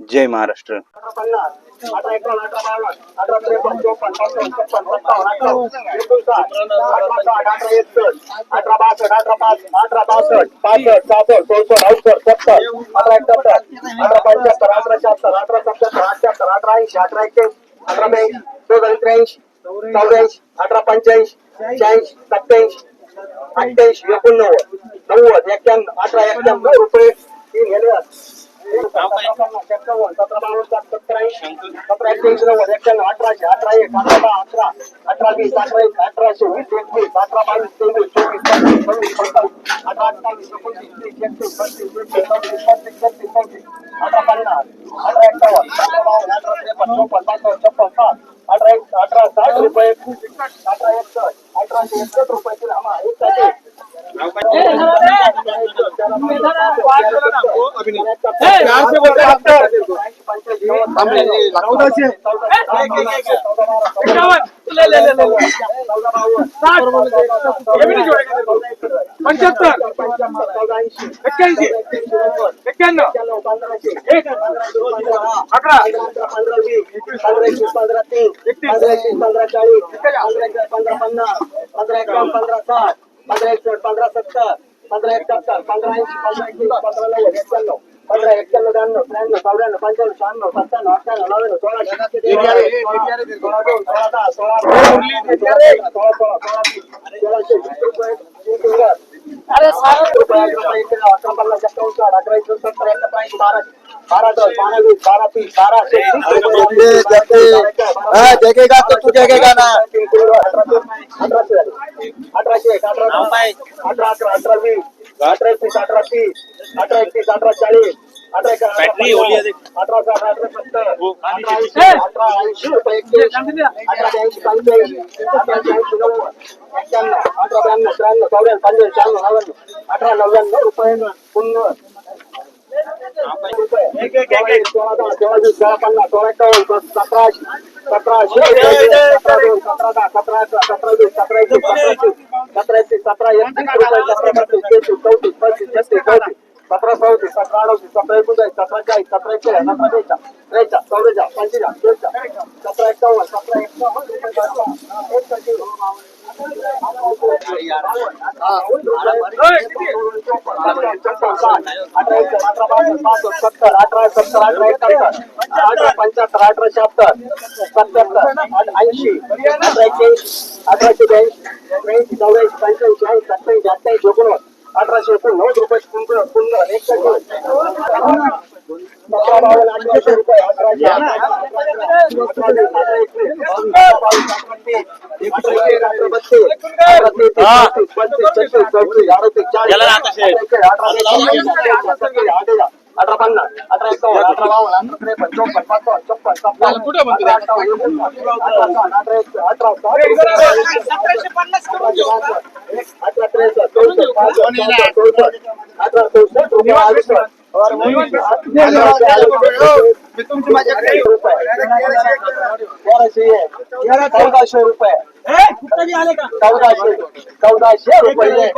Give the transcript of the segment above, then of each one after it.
जय महाराष्ट्र अठरा एकोण अठरा बावन्न अठरा त्रेपन्न चोपन्न पन्नास छप्पन्न एक्क्याण्णव एकोणसाठ अठरा साठ अठरा तीन अठरा बासष्ट अठरा पाच अठरा बासष्ट पासष्ट सासष्ट चौसष्ट अडुसष्ट सत्तर अठरा एकाहत्तर अठरा पंच्याहत्तर अठरा शहात्तर अठरा सत्याहत्तर अठ्याहत्तर अठरा ऐंशी अठरा एक्क्याऐंशी अठरा ब्याऐंशी चौदा त्र्याऐंशी चौऱ्याऐंशी अठरा पंच्याऐंशी शहाऐंशी सत्याऐंशी अठ्ठ्याऐंशी एकोणनव्वद नव्वद एक्क्याण्णव अठरा एक्क्याण्णव रुपये तीन गेले अठराशे अठरा एक अठरा दहा अठरा अठरा वीस अठरा एक अठराशे वीस एकवीस अठरा बावीस तेवीस चोवीस पंचवीस सव्वीस सत्तावीस अठरा अठ्ठावीस एकोणतीस तीस एकतीस बत्तीस तेहतीस चौतीस पस्तीस छत्तीस चौतीस अठरा पन्नास अठरा एक्कावन्न अठरा बावन्न अठरा त्रेपन्न चोपन्न पासष्ट छप्पन्न साठ अठरा एक अठरा साठ रुपये अठरा एकसष्ट अठराशे एकसष्ट रुपये तिला आम्हा एक पंच्याहत्तर एक्क्याऐंशी एक्क्याण्णव एक अकरा पंधरा वीस पंधरा एकवीस पंधरा तीन पंधरा एकवीस पंधरा चाळीस पंधरा एकवीस पंधरा पन्नास पंधरा एकावन्न पंधरा साठ पंधरा एकसष्ट पंधरा सत्तर पंधरा एकाहत्तर पंधरा ऐंशी पंधरा एकवीस पंधरा नव्वद एक्क्याण्णव पंधरा एक्क्याण्णव ब्याण्णव त्र्याण्णव चौऱ्याण्णव पंच्याण्णव शहाण्णव सत्त्याण्णव अठ्ठ्याण्णव नव्याण्णव सोळा सोळा सोळा देखेगा तो तू देखेगा ना अठराशे अठराशे अठरा अठरा अठरा वीस अठरा एकतीस अठरा तीस अठरा एकतीस अठरा चाळीस अठरा एक अठरा साठ अठरा सत्तर अठरा ऐंशी अठरा ऐंशी रुपये एकतीस अठरा ऐंशी नव्वद एक्क्याण्णव अठरा ब्याण्णव त्र्याण्णव चौऱ्याण्णव पंच्याण्णव शहाण्णव नव्याण्णव अठरा नव्याण्णव रुपये पुन्हा. सोळा दहा सत्तर अठरा सत्तर अठरा एकाहत्तर अठरा पंच्याहत्तर अठरा शहात्तर सत्याहत्तर ऐंशी अठरा अठराशे ब्याऐंशी चौऱ्याऐंशी पंच्याऐंशी ऐंशी सत्त्याऐंशी अठ्ठ्याऐंशी एकोणनव्वद अठराशे एकोणनव्वद रुपये पुन्हा पुन्हा अठराशे रुपये अठराशे अठरा एकवीस बावीस अठरा तीस एकवीस एकवीस अठरा बत्तीस अठरा तेहतीस चौतीस पस्तीस छत्तीस चौतीस अडतीस चाळीस अठरा अठरा अठरा पन्नास अठरा एकावन्न अठरा बावन्न अठरा त्रेपन्न चौपन्न पंचावन्न छप्पन सत्तावन्न अठरा अठ्ठावन्न एकोणसाठ अठरा साठ अठरा रुपये अडुसष्ट तेराशे एक. चौदाशे रुपये. चौदाशे चौदाशे रुपये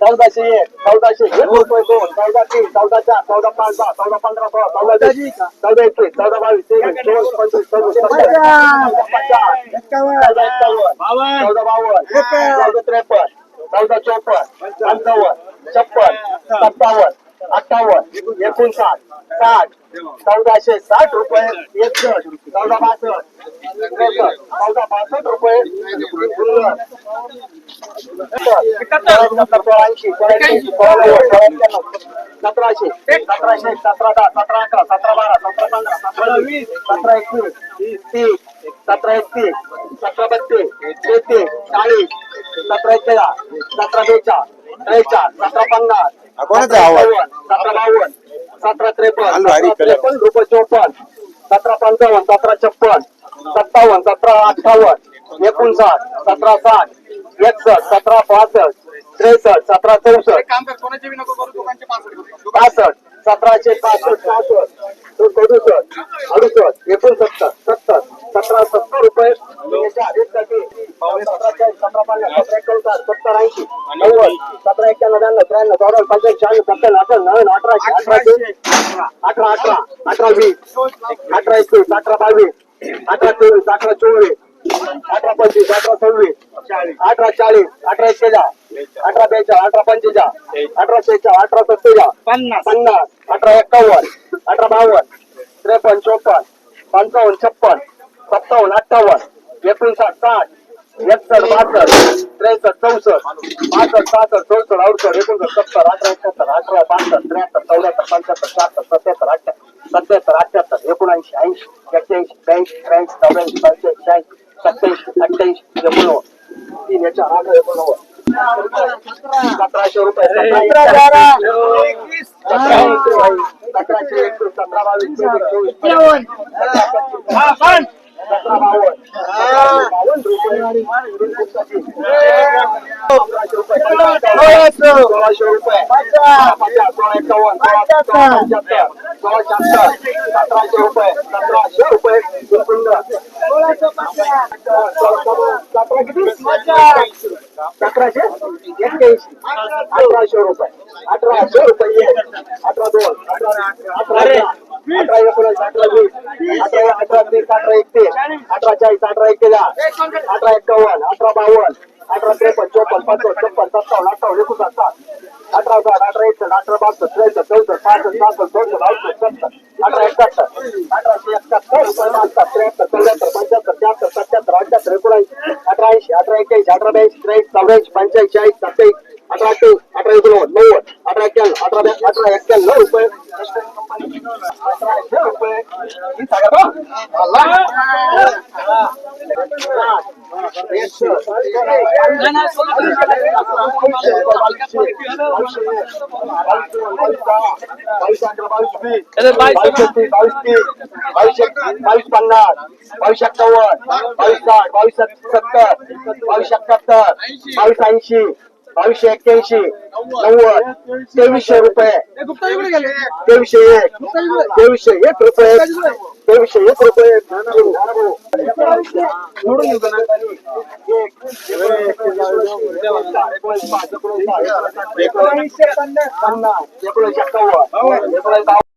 चौदाशे एक. चौदाशे एक रुपये दोन. चौदा तीन चौदा चार चौदा पाच दहा चौदा पंधरा सोळा चौदा वीस. चौदा एकवीस चौदा बावीस तेवीस चोवीस पंचवीस सव्वीस सत्तावीस चौदा पन्नास चौदा एक्कावन्न चौदा बावन्न. चौदा त्रेपन्न. चौदा चौपन्न. पंचावन्न. छप्पन सत्तावन्न. अठ्ठावन्न एकोणसाठ साठ चौदाशे साठ रुपये एकसष्ट चौदा बासष्ट चौदा बासष्ट रुपये सतराशे सतराशे सतरा दहा सतरा अकरा सतरा बारा सतरा पंधरा सतरा वीस सतरा एकवीस तीस सतरा एकतीस सतरा बत्तीस तेहतीस चाळीस सतरा एकेला सतरा बेचाळ त्रेचाळ सतरा पन्नास कोणाचा आवाज? सतरा बावन्न सतरा त्रेपन्न त्रेपन्न रुपये चोपन्न सतरा पंचावन्न सतरा छप्पन सत्तावन्न सतरा अठ्ठावन्न एकोणसाठ सतरा साठ एकसष्ट सतरा पासष्ट त्रेसष्ट सतरा चौसष्ट पासष्ट सतराशे पासष्ट पासष्ट सदुसष्ट अडुसष्ट एकोणसत्तर सत्तर सतरा सत्तर रुपये सतरा चाळीस सतरा पन्नास सतरा एकोणसाठ सत्तर ऐंशी नव्वद सतरा एक्क्याण्णव ब्याण्णव त्र्याण्णव चौदा पंचाळीस शहाण्णव सत्त्याण्णव अठरा नव्याण्णव अठराशे अठराशे अठरा अठरा अठरा वीस अठरा एकवीस अठरा बावीस अठरा तेवीस अठरा चोवीस अठरा पंचवीस अठरा सव्वीस अठरा चाळीस अठरा एक्केचाळ अठरा बेचाळ अठरा पंचेचाळ अठरा शेचाळ अठरा सत्तेचाळ पन्नास. पन्नास अठरा एक्कावन्न अठरा बावन्न त्रेपन्न चोपन्न पंचावन्न छप्पन सत्तावन्न अठ्ठावन्न एकोणसाठ साठ एकसष्ट बासष्ट त्रेसष्ट चौसष्ट पासष्ट सहासष्ट चौसष्ट अडुसष्ट एकोणसष्ट सत्तर अठरा एकाहत्तर अठरा बासष्ट त्र्याहत्तर चौऱ्याहत्तर पंच्याहत्तर शहात्तर सत्याहत्तर अठ्ठ्याहत्तर सत्याहत्तर अठ्ठ्याहत्तर एकोणऐंशी ऐंशी एक्क्याऐंशी ब्याऐंशी त्र्याऐंशी चौऱ्याऐंशी पंच्याऐंशी शहाऐंशी सत्याऐंशी अठ्ठ्याऐंशी एकोणनव्वद. तीन याच्या आठ एकोणनव्वद. सतराशे रुपये. सतराशे एकवीस. सतरा बावीस चोवीस. सतरा बावन्न. सोळाशे रुपये. सोळा एकावन्न. सोळा अठ्ठ्याहत्तर सतराशे रुपये. सतराशे रुपये. सतराशे एक्क्याऐंशी अठराशे रुपये अठराशे रुपये अठरा दोन अठरा अठरा अठरा एकोणीस अठरा वीस अठरा अठरा तीस अठरा एकतीस अठरा चाळीस अठरा एक्केचाळ अठरा एक्कावन्न अठरा बावन्न अठरा त्रेपन्न चोपन्न पंचावन्न छप्पन सत्तावन्न अठ्ठावन्न एकोणसाठ अठरा साठ अठरा एकसष्ट अठरा बासष्ट त्रेसष्ट चौसष्ट पासष्ट सहासष्ट चौसष्ट अडुसष्ट सत्तर अठरा एकाहत्तर अठराशे एकाहत्तर. रुपये बहात्तर त्र्याहत्तर चौऱ्याहत्तर पंच्याहत्तर शहात्तर सत्याहत्तर अठ्याहत्तर एकोणऐंशी अठरा ऐंशी अठरा एक्याऐंशी अठरा ब्याऐंशी त्र्याऐंशी चौऱ्याऐंशी पंच्याऐंशी चाळीस सत्याऐंशी अठरा अठ्ठावीस अठरा एकोणनव्वद नव्वद अठरा एक्क्याण्णव अठरा ब्या- अठरा एक्क्याण्णव रुपये अठराशे रुपये ही सगळं बावीस पन्नास बावीस एक्कावन्न बावीस साठ बावीस सत्तर बावीस एकाहत्तर बावीस ऐंशी बावीसशे एक्क्याऐंशी नव्वद तेवीसशे रुपये तेवीसशे एक तेवीसशे एक रुपये एकशे एक रुपये एकोणीसशे पन्नास एकोणीसशे एक्कावन्न एकोणीसशे